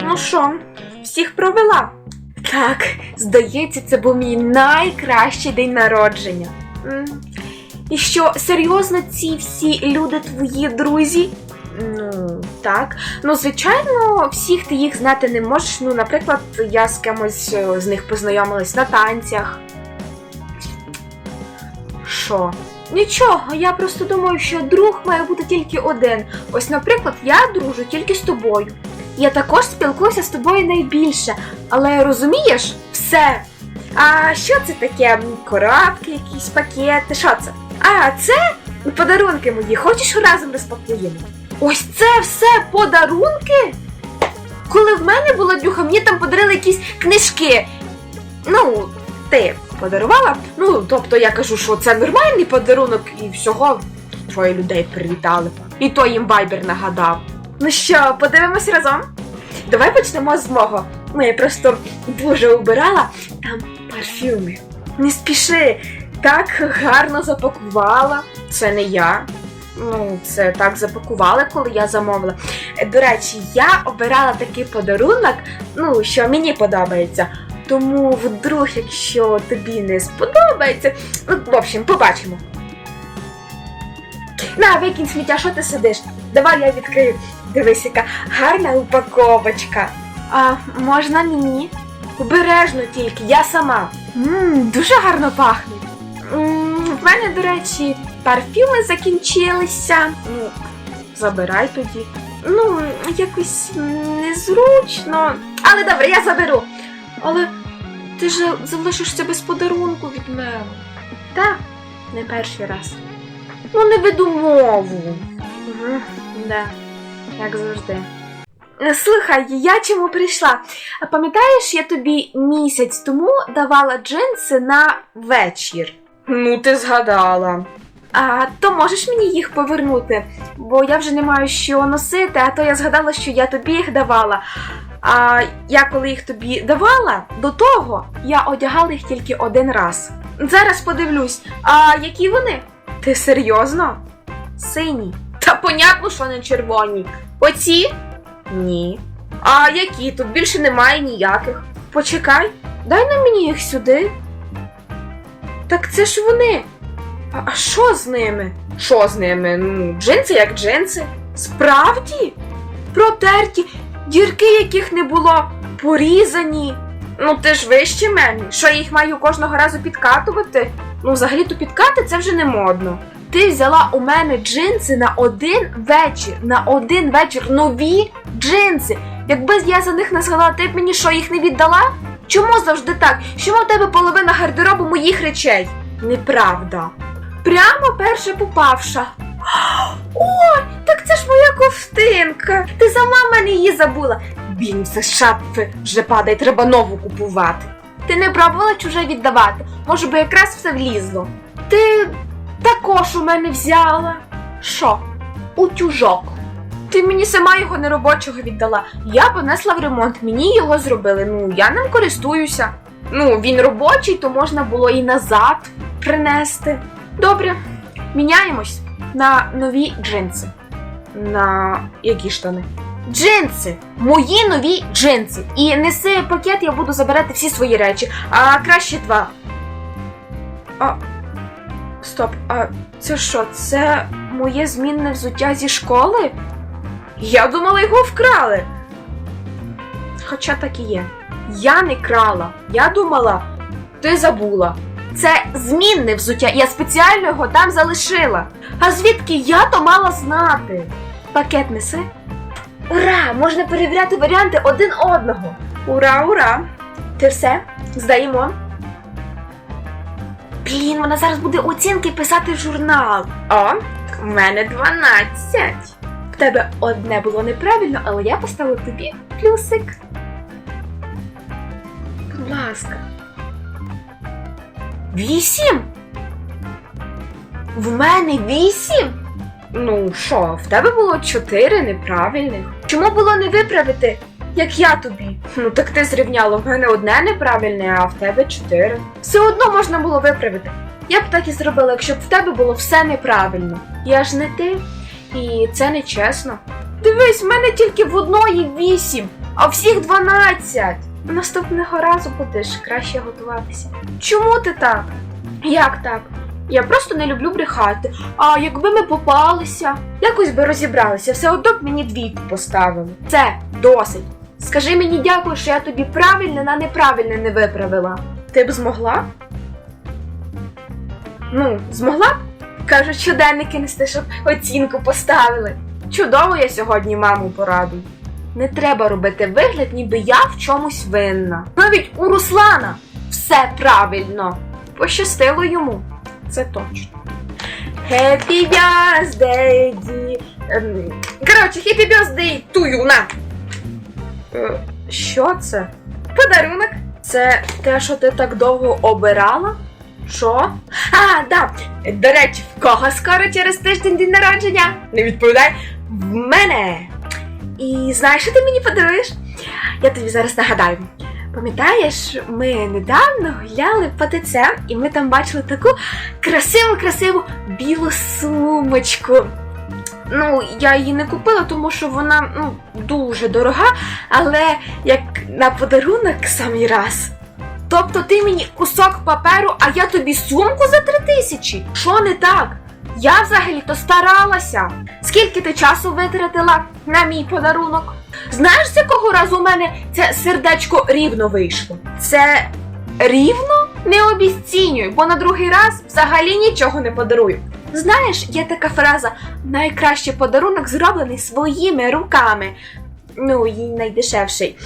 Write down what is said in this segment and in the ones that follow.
Ну що, всіх провела? Так, здається, це був мій найкращий день народження. І що, серйозно, ці всі люди твої друзі? Ну, так. Ну, звичайно, всіх ти їх знати не можеш. Ну, наприклад, я з кимось е, з них познайомилась на танцях. Що? Нічого, я просто думаю, що друг має бути тільки один. Ось, наприклад, я дружу тільки з тобою. Я також спілкуюся з тобою найбільше, але розумієш, все. А що це таке? Коробки, якісь пакети? Що це? А, це подарунки мої. Хочеш разом розпакуємо? Ось це все подарунки? Коли в мене була дюха, мені там подарили якісь книжки. Ну, ти подарувала? Ну, тобто я кажу, що це нормальний подарунок і всього троє людей привітали. І то їм вайбер нагадав. Ну що, подивимось разом? Давай почнемо з мого. Ну, я просто дуже обирала там парфюми. Не спіши, так гарно запакувала. Це не я. Ну, це так запакували, коли я замовила. До речі, я обирала такий подарунок, ну, що мені подобається. Тому вдруг, якщо тобі не сподобається, ну, в общем, побачимо. На, викинь сміття, що ти сидиш? Давай я відкрию. Дивись, яка гарна упаковочка. А можна мені? Обережно тільки, я сама. Ммм, дуже гарно пахне. В мене, до речі, парфюми закінчилися. Ну, забирай тоді. Ну, якось незручно. Але добре, я заберу. Але ти ж залишишся без подарунку від мене. Так, не перший раз. Ну, не веду мову. Угу, да, як завжди. Е, Слухай, я чому прийшла? Пам'ятаєш, я тобі місяць тому давала джинси на вечір. Ну, ти згадала. А то можеш мені їх повернути, бо я вже не маю що носити, а то я згадала, що я тобі їх давала. А я коли їх тобі давала, до того я одягала їх тільки один раз. Зараз подивлюсь, а які вони? Ти серйозно? Сині. Та понятно, що не червоні. Оці? Ні. А які? Тут більше немає ніяких. Почекай, дай на мені їх сюди. Так це ж вони. А, що з ними? Що з ними? Ну, джинси як джинси. Справді? Протерті, дірки яких не було, порізані. Ну ти ж вище мене. Що я їх маю кожного разу підкатувати? Ну, взагалі-то підкати це вже не модно. Ти взяла у мене джинси на один вечір. На один вечір нові джинси. Якби я за них не згадала, ти б мені що їх не віддала? Чому завжди так? Чому в тебе половина гардеробу моїх речей? Неправда. Прямо перша попавша. Ой, так це ж моя ковтинка. Ти сама мене її забула. Бінь, все шапки вже падає, треба нову купувати. Ти не пробувала чуже віддавати. Може би якраз все влізло. Ти також у мене взяла. Що? Утюжок. Ти мені сама його неробочого віддала. Я понесла в ремонт, мені його зробили. Ну, я ним користуюся. Ну, він робочий, то можна було і назад принести. Добре, міняємось на нові джинси. На які штани? Джинси! Мої нові джинси. І неси пакет, я буду забирати всі свої речі. А краще два. А. Стоп, а це що? Це моє змінне взуття зі школи? Я думала, його вкрали. Хоча так і є. Я не крала. Я думала, ти забула. Це змінне взуття, я спеціально його там залишила. А звідки я то мала знати? Пакет неси. Ура! Можна перевіряти варіанти один одного. Ура, ура! Ти все? Здаємо. Блін, вона зараз буде оцінки писати в журнал. О, в мене 12. В тебе одне було неправильно, але я поставила тобі плюсик. Будь ласка. Вісім? В мене вісім? Ну що, в тебе було чотири неправильних. Чому було не виправити, як я тобі? Ну так ти зрівняла, в мене одне неправильне, а в тебе чотири. Все одно можна було виправити. Я б так і зробила, якщо б в тебе було все неправильно. Я ж не ти, і це не чесно. Дивись, в мене тільки в одної вісім, а всіх дванадцять. Наступного разу будеш краще готуватися. Чому ти так? Як так? Я просто не люблю брехати. А якби ми попалися, якось би розібралися, все одно б мені двійку поставили. Це досить. Скажи мені дякую, що я тобі правильне на неправильне не виправила. Ти б змогла? Ну, змогла б? Кажуть, щоденники нести, щоб оцінку поставили. Чудово я сьогодні маму порадую. Не треба робити вигляд, ніби я в чомусь винна. Навіть у Руслана все правильно. Пощастило йому. Це точно. Happy birthday, ді... ем, Коротше, happy birthday to you, на! Е, Що це? Подарунок? Це те, що ти так довго обирала? Що? А, да. До речі, в кого скоро через тиждень день народження? Не відповідай. В мене. І знаєш, що ти мені подаруєш? Я тобі зараз нагадаю. Пам'ятаєш, ми недавно гуляли по ТЦ, і ми там бачили таку красиву-красиву білу сумочку. Ну, я її не купила, тому що вона ну, дуже дорога, але як на подарунок самий раз. Тобто ти мені кусок паперу, а я тобі сумку за три тисячі? Що не так? Я взагалі-то старалася. Скільки ти часу витратила на мій подарунок? Знаєш, з якого разу у мене це сердечко рівно вийшло? Це рівно не обіцінюй, бо на другий раз взагалі нічого не подарую. Знаєш, є така фраза найкращий подарунок зроблений своїми руками. Ну, і найдешевший.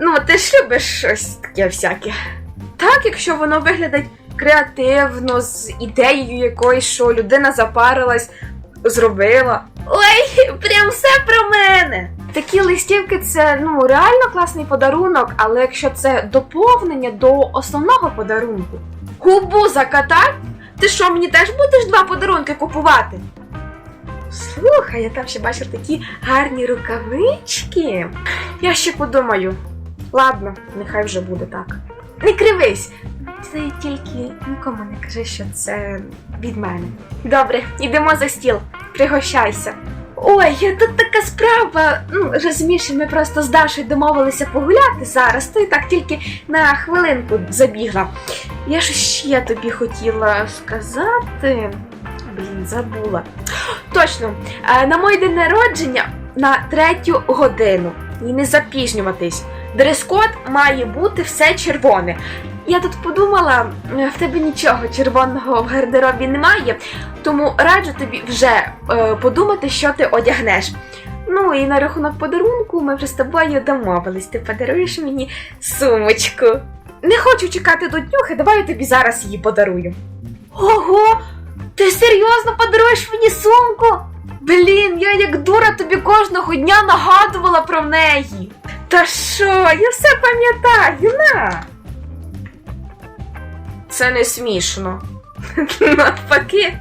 Ну, ти ж любиш щось таке всяке. Так, якщо воно виглядить креативно, з ідеєю якоюсь, що людина запарилась, зробила. Ой, прям все про мене. Такі листівки це ну реально класний подарунок, але якщо це доповнення до основного подарунку, губу закатай, ти що, мені теж будеш два подарунки купувати? Слухай, я там ще бачив такі гарні рукавички. Я ще подумаю. Ладно, нехай вже буде так. Не кривись. Ти тільки нікому не кажи, що це від мене. Добре, йдемо за стіл. Пригощайся. Ой, тут така справа. Ну, розумієш, ми просто з Дашою домовилися погуляти зараз, то і так тільки на хвилинку забігла. Я ж ще тобі хотіла сказати. Блін, забула. Точно, е, на мій день народження на третю годину. І не запізнюватись. Дрес-код має бути все червоне. Я тут подумала, е, в тебе нічого червоного в гардеробі немає, тому раджу тобі вже е, подумати, що ти одягнеш. Ну і на рахунок подарунку ми вже з тобою домовились. Ти подаруєш мені сумочку. Не хочу чекати до днюхи, давай я тобі зараз її подарую. Ого! Ти серйозно подаруєш мені сумку? Блін, я як дура тобі кожного дня нагадувала про неї. Та що, я все пам'ятаю, на. Це не смішно. Навпаки.